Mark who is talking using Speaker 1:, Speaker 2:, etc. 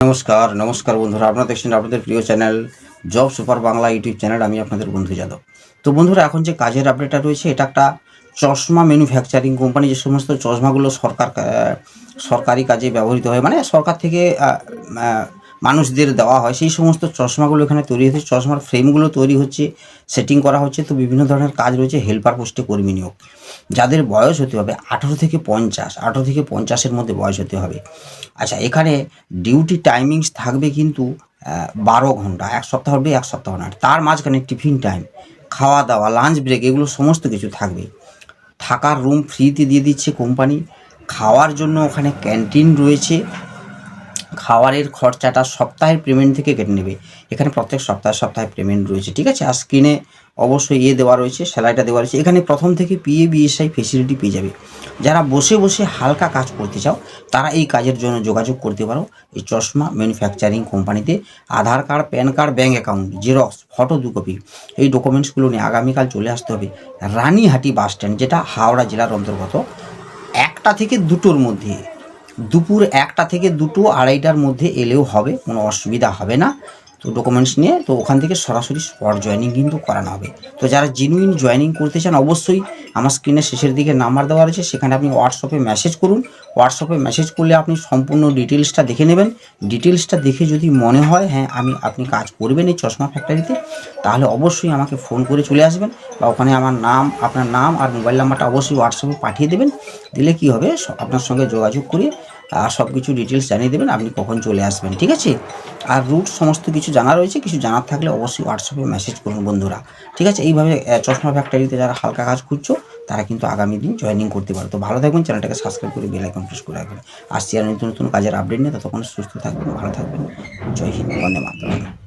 Speaker 1: নমস্কার নমস্কার বন্ধুরা। আপনারা দেখছেন আপনাদের প্রিয় channel job super Bangla YouTube channel. আমি আপনাদের বন্ধু যাদব। তো বন্ধুরা, এখন যে কাজের আপডেটটা রয়েছে, এটা একটা চশমা ম্যানুফ্যাকচারিং কোম্পানি যে সমস্ত চশমাগুলো সরকার সরকারি কাজে ব্যবহৃত হয়। মানে সরকার থেকে মানুষদের দেওয়া হয়। সেই সমস্ত চশমাগুলো এখানে তৈরি হচ্ছে চশমার ফ্রেমগুলো তৈরি হচ্ছে, সেটিং করা হচ্ছে। তো বিভিন্ন ধরনের কাজ রয়েছে হেল্পার পোস্টে কর্মী নিয়োগ। যাদের বয়স হতে হবে আঠেরো থেকে পঞ্চাশ, আঠেরো থেকে পঞ্চাশের মধ্যে বয়স হতে হবে। আচ্ছা এখানে ডিউটি টাইমিংস থাকবে কিন্তু বারো ঘণ্টা, এক সপ্তাহ হবে এক সপ্তাহ না তার মাঝখানে টিফিন টাইম, খাওয়া দাওয়া, লাঞ্চ ব্রেক, এগুলো সমস্ত কিছু থাকবে। থাকার রুম ফ্রিতে দিয়ে দিচ্ছে কোম্পানি। খাওয়ার জন্য ওখানে ক্যান্টিন রয়েছে। খাওয়ারের খরচাটা সপ্তাহের পেমেন্ট থেকে কেটে নেবে। এখানে প্রত্যেক সপ্তাহে সপ্তাহে পেমেন্ট রয়েছে, ঠিক আছে? আর স্ক্রিনে অবশ্যই ইয়ে দেওয়া রয়েছে স্যালারিটা দেওয়া রয়েছে। এখানে প্রথম থেকে পিএ বিএসআই ফেসিলিটি পেয়ে যাবে। যারা বসে বসে হালকা কাজ করতে চাও, তারা এই কাজের জন্য যোগাযোগ করতে পারো। এই চশমা ম্যানুফ্যাকচারিং কোম্পানিতে Aadhaar card, PAN card bank account xerox photo দু কপি এই ডকুমেন্টসগুলো নিয়ে আগামীকাল চলে আসতে হবে রানীহাটি বাস স্ট্যান্ড যেটা হাওড়া জেলার অন্তর্গত। একটা থেকে দুটোর মধ্যে দুপুর একটা থেকে দুটো আড়াইটার মধ্যে এলেও হবে কোনো অসুবিধা হবে না। তো ডকুমেন্টস নিয়ে তো ওখান থেকে সরাসরি স্পট জয়েনিং কিন্তু করানো হবে। তো যারা জেনুইন জয়েনিং করতে চান, অবশ্যই আমার স্ক্রিনের শেষের দিকে নাম্বার দেওয়া রয়েছে, সেখানে আপনি হোয়াটসঅ্যাপে মেসেজ করুন। হোয়াটসঅ্যাপে মেসেজ করলে আপনি সম্পূর্ণ ডিটেলসটা দেখে নেবেন। ডিটেলসটা দেখে যদি মনে হয় হ্যাঁ আমি, আপনি কাজ করবেন এই চশমা ফ্যাক্টরিতে তাহলে অবশ্যই আমাকে ফোন করে চলে আসবেন বা ওখানে আমার নাম, আপনার নাম আর মোবাইল নাম্বারটা অবশ্যই হোয়াটসঅ্যাপে পাঠিয়ে দেবেন। দিলে কি হবে, আপনার সঙ্গে যোগাযোগ করে আর সব কিছু ডিটেলস জানিয়ে দেবেন, আপনি কখন চলে আসবেন, ঠিক আছে? আর রুট সমস্ত কিছু জানা রয়েছে, কিছু জানার থাকলে অবশ্যই হোয়াটসঅ্যাপে মেসেজ করুন বন্ধুরা, ঠিক আছে? এইভাবে চশমা ফ্যাক্টরিতে যারা হালকা কাজ খুঁজছো, তারা কিন্তু আগামী দিন জয়েনিং করতে পারো। তো ভালো থাকবেন চ্যানেলটাকে সাবস্ক্রাইব করে বেল আইকন প্রেস করে রাখবেন। আসছি আর নতুন নতুন কাজের আপডেট নিয়ে, ততক্ষণ সুস্থ থাকবেন, ভালো থাকবেন। জয় হিন্দ, বন্দে মাতরম।